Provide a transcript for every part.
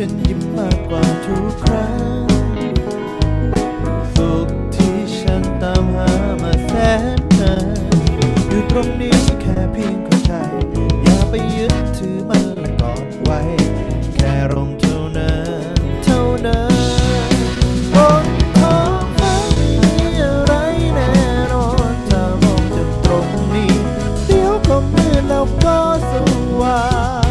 ฉันยิ้มมากกว่าทุกครั้งสุขที่ฉันตามหามาแสนนานอยู่ตรงนี้แค่เพียงคนใจ อย่าไปยึดถือมันและกอดไว้ แค่ร่มเท่านั้นเท่านั้นบนท้องฟ้ามีอะไรแน่นอนถ้ามองจากตรงนี้ เดี๋ยวก็มืดแล้วก็สว่าง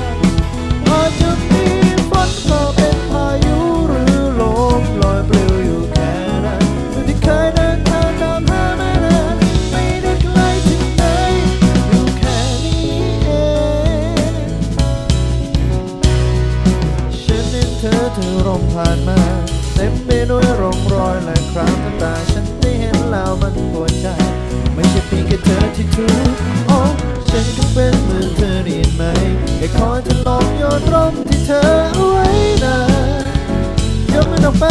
มผ่านมา เต็มไปด้วยร่องรอยและครามต่างๆฉันได้เห็นแล้วมันปวดใจ ไม่ใช่เพียงแค่เธอที่ทุกข์โอ้ฉันก็เป็นเหมือนเธอได้ยินไหมแค่คอยเธอลองโยนร่มที่เธอเอาไว้นะยกมันออกไป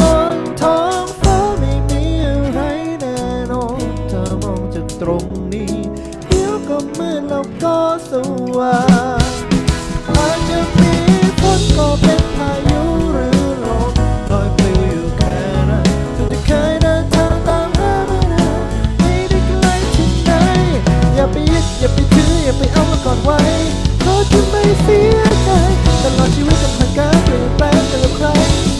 บนท้องฟ้าไม่มีอะไรแน่นอนเธอมองจากตรงนี้ เดี๋ยวก็มืดแล้วก็สว่าง อย่าไปถืออย่าไปเอามาก่อนไว้เพราจะไม่เสียใจตลอดชีวิตกับมันการเปลี่ยนแปลงแต่ละคร